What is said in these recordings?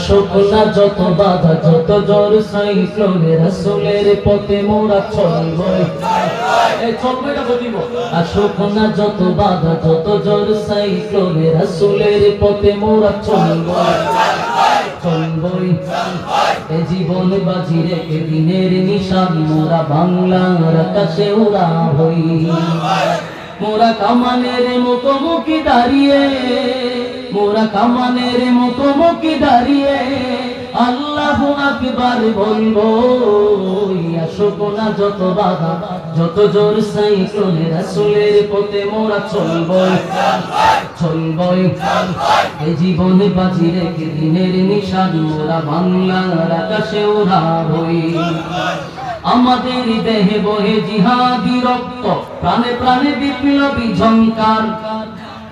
আসুক যত বাধা, যত জোর সাইক্লোনে রাসূলের পথে মোরা চলবই। আসুক যত বাধা, যত জোর সাইক্লোনে রাসূলের পথে মোরা চলবই। জীবন বাজি রেখে দিনের নিশান, মোরা বাংলার আকাশে উড়া হই মোরা কামানের মুখোমুখি দাঁড়িয়ে মোরা কামানের মুখোমুখি দাঁড়িয়ে আল্লাহু আকবার বলব আসুক না যত বাধা, যত জোর রাসূলের পথে মোরা জীবনে বাজি রেখে দিনের নিশান, মোরা বাংলার আকাশে ওরা আমাদের দেহে বহে জিহাদি রক্ত, প্রাণে প্রাণে বিপ্লবী ঝঙ্কার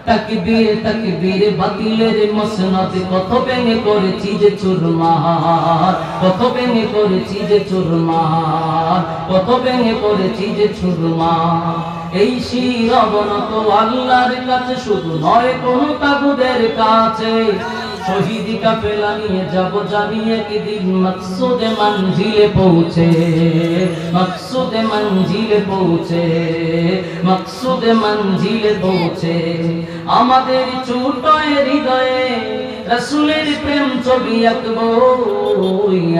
তাকবীর তাকবীর বাতিলের মসনদ। কত ভেঙে করেছি যে চুরমার, কত ভেঙে করেছি যে চুরমার, কত ভেঙে করেছি যে চুরমার। এই শির অবনত আল্লাহর কাছে শুধু নয়, কোন তাগুদের কাছে। শহীদি কাফেলা নিয়ে যাব জানিয়ে কি দিন মকসুদে মঞ্জিলে পৌঁছে। মকসুদে মঞ্জিলে পৌঁছে, মকসুদে মঞ্জিলে পৌঁছে। আমাদের ছোট হৃদয়ে রসুলের প্রেম ছবি আঁকবো।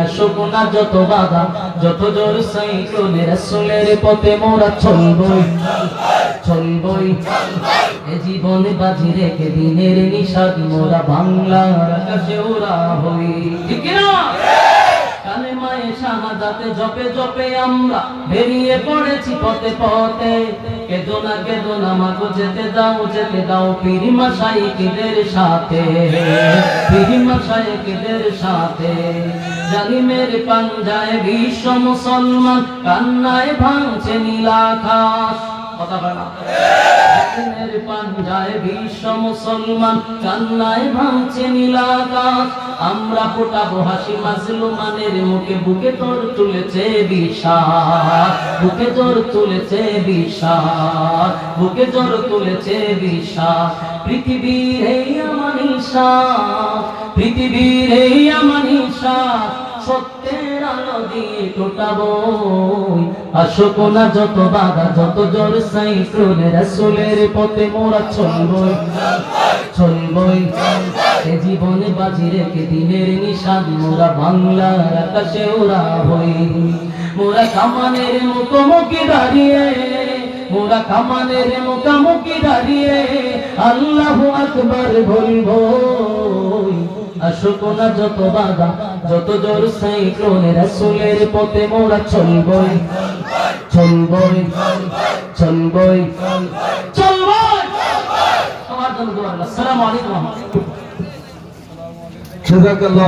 আসুক না যত বাধা, যত জোর সাইক্লোনে রসুলের পথে মোরা চলবই চলবই। জীবন বাজি রেখে দিনের নিশাদ মোরা বাংলার আকাশে ওরা হই। ঠিক শাহাদাতে জপে জপে আমরা বেরিয়ে পড়েছি পথে পথে। কেদো না কেদো না, মাগো, যেতে দাও যেতে দাও পিরিমা শাইকিদের সাথে। পিরিমা শাইকিদের সাথে। জালিমের পাঞ্জায় বিশ্ব মুসলমান, কান্নায় ভাঙছে নীলাকাশ। কথা বলে না পাঞ্জায় বিশ্ব মুসলমান কান্নায় ভাঙছে নীলাকাশ আমরা ফোটাবো হাসি মাজলুমানের মুখে, বুকে তোর তুলেছে বিষাদ, বুকে তোর তুলেছে বিষাদ, বুকে তোর তুলেছে বিষাদ। পৃথিবীর এই আমানিশা পৃথিবীর এই দিয়ে যত বাধা, যত জোর সাইক্লোনে রাসূলের পথে মোরা চলবই। চলবই। এ জীবনে বাজি রেখে দিনের নিশান, মোরা বাংলার আকাশে ওরা হই মোরা কামানের মুখোমুখি দাঁড়িয়ে, মোরা কামানের মুখোমুখি দাঁড়িয়ে আল্লাহু আকবার বলব। আসুক না যত বাধা, যত জোর সাইক্লোনে রাসূলের পথে মোরা চলবই। চলবই চলবই চলবই। আমার জন্য দোয়া আসসালামু আলাইকুম। জাযাকাল্লাহ।